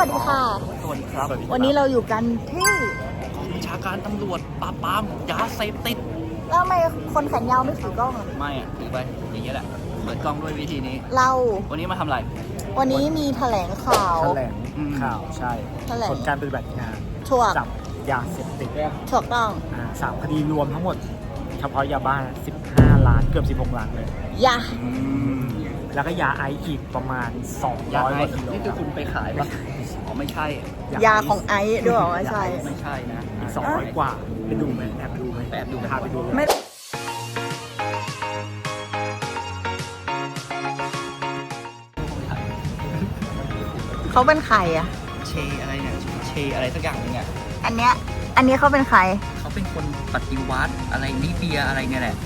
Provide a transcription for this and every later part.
วัสดีค่ะ สวัสดีครับ วันนี้เราอยู่กันที่กองบัญชาการตำรวจปราบปรามยาเสพติด แล้วทำไมคนแขนยาวไม่ถือกล้องอะไม่อะถือไปอย่างนี้ยแหละ เปิดกล้องด้วยวิธีนี้ เราวันนี้มาทำอะไร วันนี้มีแถลงข่าว แถลงอืม ข่าวใช่แถลง ผลการปฏิบัติงานถูกจับยาเสพติดถูกต้อง อ่าสามคดีรวมทั้งหมด เฉพาะยาบ้า 15 ล้านเกือบ 16 ล้านเลย ยา แล้วก็ยาไอซ์อีกประมาณ 200ยากว่าไอกิโลนี่คือคุณไปขายปะอ๋อไม่ใช่ ยาของไอซ์ด้วยเหรอไม่ใช่ ไม่ใช่นะอีก200 กว่าไปดูไหมแอบดูไหมไปแอบดูพาไปดูไม่ เขาเป็นใครอะ เชอะไรเนี่ยเชอะไรสักอย่างหนึงอะอันเนี้ย อันนี้เขาเป็นใคร เขาเป็นคนปฏิวัติอะไรลิเบียอะไรเนี่ยแหละ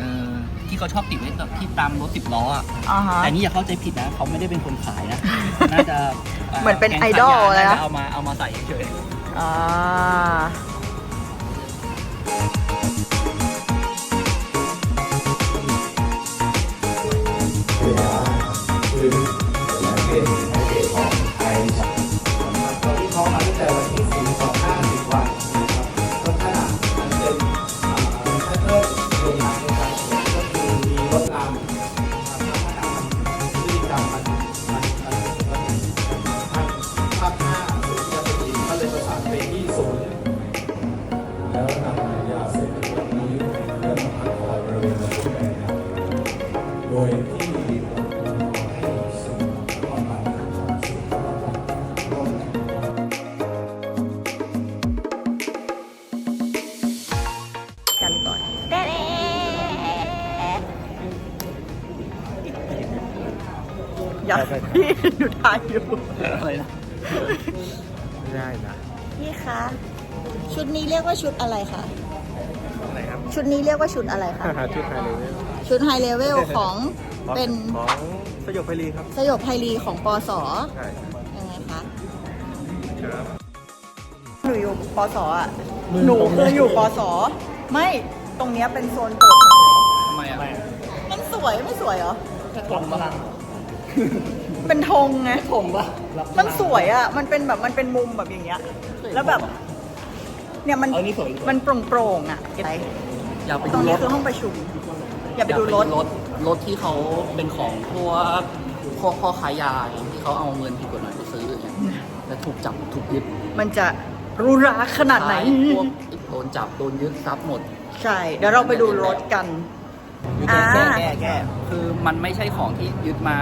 เออ ที่เขาชอบติดไว้กับที่ตามรถสิบล้ออะอ๋อฮะ แต่นี่อย่าเข้าใจผิดนะเขาไม่ได้เป็นคนขายนะ น่าจะเหมือนเป็นแก๊งไอดอลขายยาเลยนะน่าจเอามาเอามาใส่เฉยอ่า โรงแรมโดยที่ให้ศูนย์บำบัดศูนย์บำบัดร่วมกันกันก่อนเด้อย่าพี่หนูถ่ายอยู่ อะไรนะ ไม่ได้นะ พี่คะ ชุดนี้เรียกว่าชุดอะไรคะ อะไรครับชุดนี้เรียกว่าชุดอะไรคะชุดไทยเลยชุดไฮเลเวลของเป็นของสยบไพลีครับสยบไพลีของปสใช่ยังไงคะครับหนูอยู่ปสอะหนูคืออยู่ปสไม่ตรงเนี้ยเป็นโซนโปรดของหนูทำไมอะมันสวยไม่สวยเหรอแค่ทงปะเป็นธงไงทงปะมันสวยอะ มันเป็นแบบมันเป็นมุมแบบอย่างเงี้ย แล้วแบบ เนี่ยมันเออนี่สวยมันโปร่งๆอะอะไรอยากไปตรดูงรนี้ถคือห้องประชุม อย่าไปดูรถ รถรถที่เขาเป็นของพวกพวกพ่อค้ายาที่เขาเอาเงินผิดกฎหมายไปซื้ออย่างเงี้ยแล้วถูกจับถูกยึดมันจะหรูหราขนาดไหน พวกโดนจับโดนยึดทรัพย์หมด ใช่ เดี๋ยวเราไปดูรถกันอ่า แก้แก้แก้คือมันไม่ใช่ของที่ยึดมา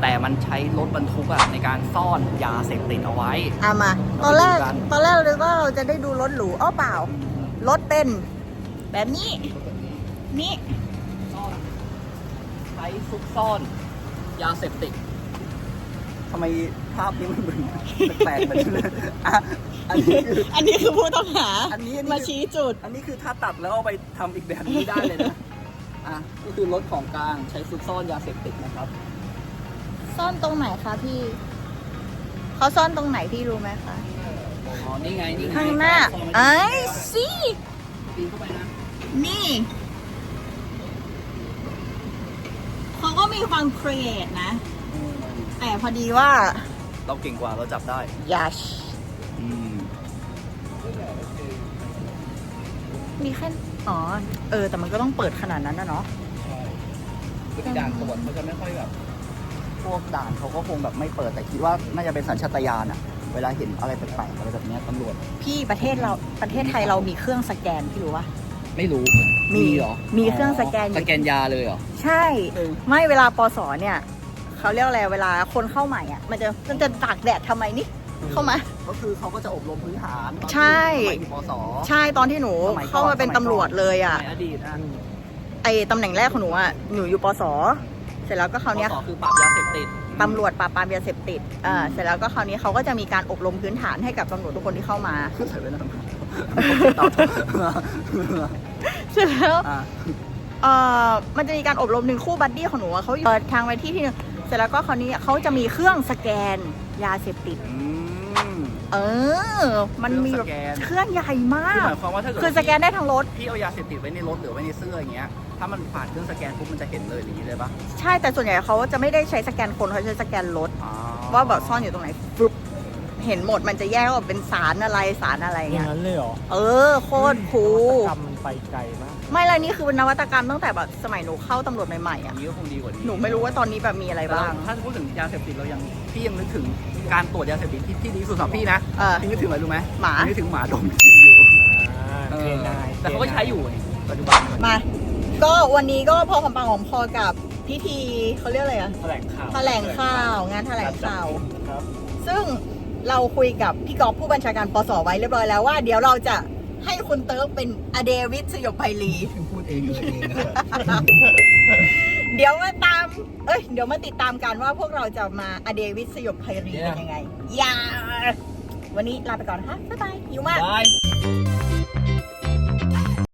แต่มันใช้รถบรรทุกอะในการซ่อนยาเสพติดเอาไว้เอามา ตอนแรกเราไปดูกันตอนแรกเราคิดว่าเราจะได้ดูรถหรูอ้อเปล่า รถเป็น แบบนี้ นี่ซ่อนใช้ซุกซ่อนยาเสพติดทำไมภาพนี้มันเหมือนแปลกๆเหมือนอะอันนี้คืออันนี้คือผู้ต้องหาอันนี้อันนี้มาชี้จุด อันนี้คือถ้าตัดแล้วเอาไปทำอีกแบบนี้ได้เลยนะ อะก็คือรถของกลางใช้ซุกซ่อนยาเสพติดนะครับ ซ่อนตรงไหนคะพี่ เขาซ่อนตรงไหนพี่รู้ไหมคะ อ๋อ นี่ไง นี่ไงข้างหน้าซ่อนไอ้สิปีนเข้าไปนะ นี่ เขาก็มีความครีเอทนะ แต่พอดีว่า เราเก่งกว่าเราจับได้ ยัช อืม มีแค่อ๋อเออ แต่มันก็ต้องเปิดขนาดนั้นนะเนาะใช่คือที่ด่านตรวจเขาจะไม่ค่อยแบบ พวกด่านเขาก็คงแบบไม่เปิดแต่คิดว่าน่าจะเป็นสัญชาตญาณอะเวลาเห็นอะไรแปลกๆอะไรแบบเนี้ยตำรวจ พี่ประเทศเราประเทศไทยเรามีเครื่องสแกนพี่รู้ปะ ไม่รู้มีเหรอมีเครื่องสแกนอยู่ สแกนยาเลยเหรอ ใช่ เออ ไม่เวลาปสเนี่ยเขาเรียกอะไรเวลาคนเข้าใหม่อะ มันจะมันจะตากแดดทำไมนี่ เข้ามา ก็คือเขาก็จะอบรมพื้นฐานตอนที่ใช่ สมัยอยู่ปศใช่ตอนที่หนูสมัยก่อน เข้ามาเป็นสมัยก่อนตำรวจเลยอะสมัยอดีตนะไอตำแหน่งแรกของหนูอะหนูอยู่ปสเสร็จแล้วก็คราวเนี้ยปศคือปราบยาเสพติด ตำรวจปราบปรามยาเสพติดอ่าเสร็จแล้วก็คราวนี้เขาก็จะมีการอบรมพื้นฐานให้กับตำรวจทุกคนที่เข้ามาคือใส่ไว้แล้วเสร็จแล้ว อะเอ่อมันจะมีการอบรมหนึ่งคู่บัดดี้ของหนูอะเขาเปิดทางไปที่ที่หนึงเสร็จแล้วก็คราวนี้เขาจะมีเครื่องสแกน ยาเสพติด อืม เออ มันมีแบบเครื่องสแกนเครื่องใหญ่มาคือก หมายความว่าถ้าเกิดคือสแกนได้ทั้งรถ พี่เอายาเสพติดไว้ในรถหรือไว้ในเสื้ออย่างเงี้ย ถ้ามันผ่านเครื่องสแกนปุ๊บมันจะเห็นเลยอย่างนี้เลยปะใช่แต่ส่วนใหญ่เขาจะไม่ได้ใช้สแกนคนเขาใช้สแกนรถ อ๋อว่าแบบซ่อนอยู่ตรงไหนฟึบเห็นหมดมันจะแยกว่าเป็นสารอะไรสารอะไรอย่าเงี้งยนั้นเลยเหรอ เออ โคตรคูลนวัตกรรมมัน ไปไกลมากไม่และนี่คือนวัตกรรมตั้งแต่แบบสมัยหนูเข้าตำรวจใหม่ๆอัอะนนี้ก็คงดีกว่านี้หนูไม่รู้ว่าตอนนี้แบบมีอะไรแต่เราบ้าง ถ้าพูดถึงยาเสพติดเรายังพี่ยังนึกถึงการตรวจยาเสพติดที่ที่ดีที่สุดสำหรับพี่นะเออ พี่นึกถึงอะไรรู้ไหมหมา พี่นึกถึงหมาดมจริงอยู่อ่าเอเทอนายแต่เขาก็ใช้อยู่นี่ปัจจุบันมา ก็วันนี้ก็พอหอมปากหอมคอกับพิธีเขาเรียกอะไรอะแถลงข่าวแถลงข่าวงานแถลงข่าว ครับซึ่งเราคุยกับพี่กอฟผู้บัญชาการปสไว้เรียบร้อยแล้วว่าเดี๋ยวเราจะ ให้คุณเติร์กเป็นอเดวิดสยบไพลีพูดเองเลยเองนะเดี๋ยวมาตาม เอ้ย เดี๋ยวมาติดตามกันว่าพวกเราจะมาอเดวิดสยบไพลีเป็นยังไง อย่า วันนี้ลาไปก่อนนะคะบ๊ายบายหิวมาก บาย